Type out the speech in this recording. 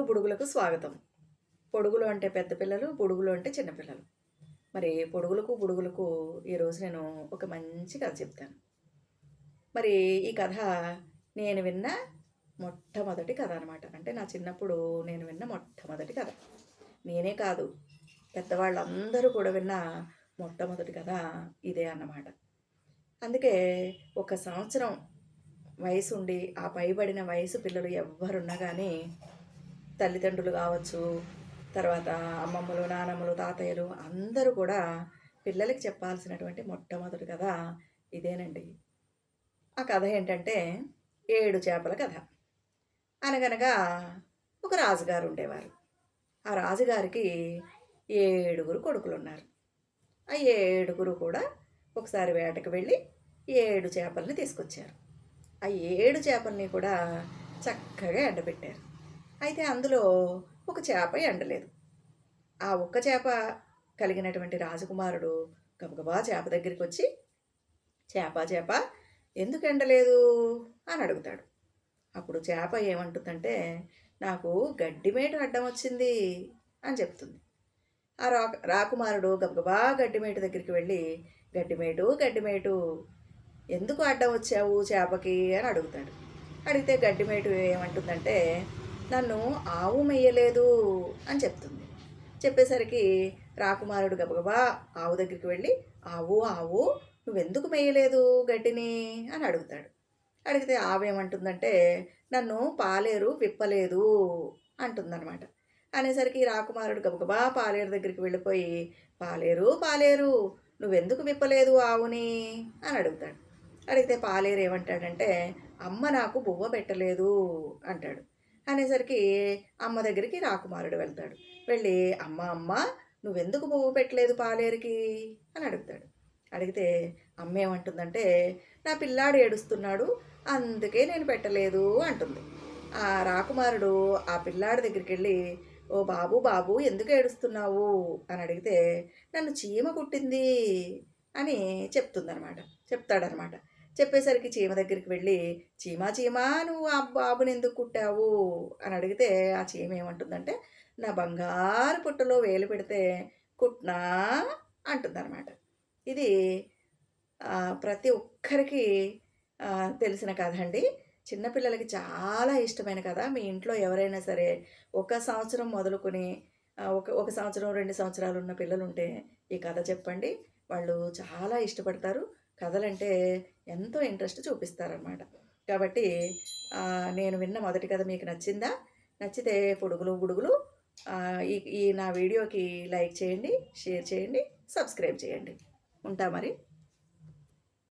స్వాగతం. పొడుగులు అంటే పెద్ద పిల్లలు బుడుగులు అంటే చిన్నపిల్లలు మరి పొడుగులకు బుడుగులకు ఈరోజు నేను ఒక మంచి కథ చెప్తాను. మరి ఈ కథ నేను విన్న మొట్టమొదటి కథ అనమాట అంటే నా చిన్నప్పుడు నేను విన్న మొట్టమొదటి కథ. నేనే కాదు పెద్దవాళ్ళందరూ కూడా విన్న మొట్టమొదటి కథ ఇదే అన్నమాట. అందుకే ఒక సంవత్సరం వయసు ఉండి ఆ పైబడిన వయసు పిల్లలు ఎవ్వరున్నా కానీ తల్లిదండ్రులు కావచ్చు తర్వాత అమ్మమ్మలు నానమ్మలు తాతయ్యలు అందరూ కూడా పిల్లలకి చెప్పాల్సినటువంటి మొట్టమొదటి కథ ఇదేనండి. ఆ కథ ఏంటంటే ఏడు చేపల కథ. అనగనగా ఒక రాజుగారు ఉండేవారు. ఆ రాజుగారికి ఏడుగురు కొడుకులు ఉన్నారు ఆ ఏడుగురు కూడా ఒకసారి వేటకు వెళ్ళి ఏడు చేపల్ని తీసుకొచ్చారు. ఆ ఏడు చేపల్ని కూడా చక్కగా ఎండబెట్టారు. అయితే అందులో ఒక చేప ఎండలేదు. ఆ ఒక్క చేప కలిగినటువంటి రాజకుమారుడు గబగబా చేప దగ్గరికి వచ్చి చేప చేప ఎందుకు ఎండలేదు? అని అడుగుతాడు. అప్పుడు చేప ఏమంటుందంటే నాకు గడ్డి మేటు అడ్డం వచ్చింది అని చెప్తుంది. ఆ రా రాకుమారుడు గబగబా గడ్డిమేటు దగ్గరికి వెళ్ళి గడ్డిమేటు గడ్డిమేటు ఎందుకు అడ్డం వచ్చావు చేపకి? అని అడుగుతాడు. అడిగితే గడ్డిమేటు ఏమంటుందంటే నన్ను ఆవు మెయ్యలేదు అని చెప్తుంది. చెప్పేసరికి రాకుమారుడు గబగబా ఆవు దగ్గరికి వెళ్ళి ఆవు ఆవు నువ్వెందుకు మేయలేదు గడ్డిని? అని అడుగుతాడు. అడిగితే ఆవేమంటుందంటే నన్ను పాలేరు విప్పలేదు అంటుందన్నమాట. అనేసరికి రాకుమారుడు గబగబా పాలేరు దగ్గరికి వెళ్ళిపోయి పాలేరు పాలేరు నువ్వెందుకు విప్పలేదు ఆవుని? అని అడుగుతాడు. అడిగితే పాలేరు ఏమంటాడంటే అమ్మ నాకు బువ్వ పెట్టలేదు అంటాడు. అనేసరికి అమ్మ దగ్గరికి రాకుమారుడు వెళ్తాడు. వెళ్ళి అమ్మ అమ్మ నువ్వెందుకు పువ్వు పెట్టలేదు పాలేరుకి? అని అడుగుతాడు. అడిగితే అమ్మ ఏమంటుందంటే నా పిల్లాడు ఏడుస్తున్నాడు అందుకే నేను పెట్టలేదు అంటుంది. ఆ రాకుమారుడు ఆ పిల్లాడి దగ్గరికి వెళ్ళి ఓ బాబు బాబు ఎందుకు ఏడుస్తున్నావు? అని అడిగితే నన్ను చీమ కుట్టింది అని చెప్తుందనమాట. చెప్తాడనమాట. చెప్పేసరికి చీమ దగ్గరికి వెళ్ళి చీమా చీమా నువ్వు ఆ బాబుని ఎందుకు కుట్టావు? అని అడిగితే ఆ చీమ ఏమంటుందంటే నా బంగారు పుట్టలో వేలు పెడితే కుట్నా? అంటుందన్నమాట. ఇది ప్రతి ఒక్కరికి తెలిసిన కథ అండి. చిన్నపిల్లలకి చాలా ఇష్టమైన కథ. మీ ఇంట్లో ఎవరైనా సరే ఒక సంవత్సరం మొదలుకొని ఒక ఒక సంవత్సరం రెండు సంవత్సరాలు ఉన్న పిల్లలు ఉంటే ఈ కథ చెప్పండి. వాళ్ళు చాలా ఇష్టపడతారు. కథలంటే ఎంతో ఇంట్రెస్ట్ చూపిస్తారనమాట కాబట్టి నేను విన్న మొదటి కథ మీకు నచ్చిందా? నచ్చితే పొడుగులు గుడుగులు ఈ ఈ నా వీడియోకి లైక్ చేయండి షేర్ చేయండి సబ్స్క్రైబ్ చేయండి. ఉంటా మరి.